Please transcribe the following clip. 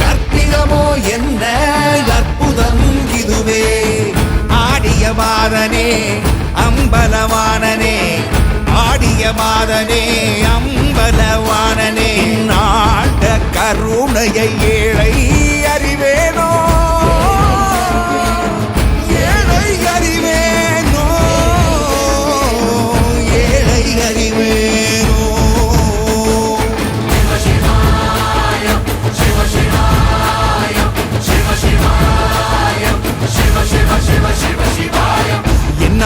கற்பிதமோ என்ன? அற்புதம் இதுவே. ஆடிய வாதனே அம்பலவானனே ஆடிய வாதனே அம்பலவானனே ஆண்ட கருணையை ஏழை அறிவு.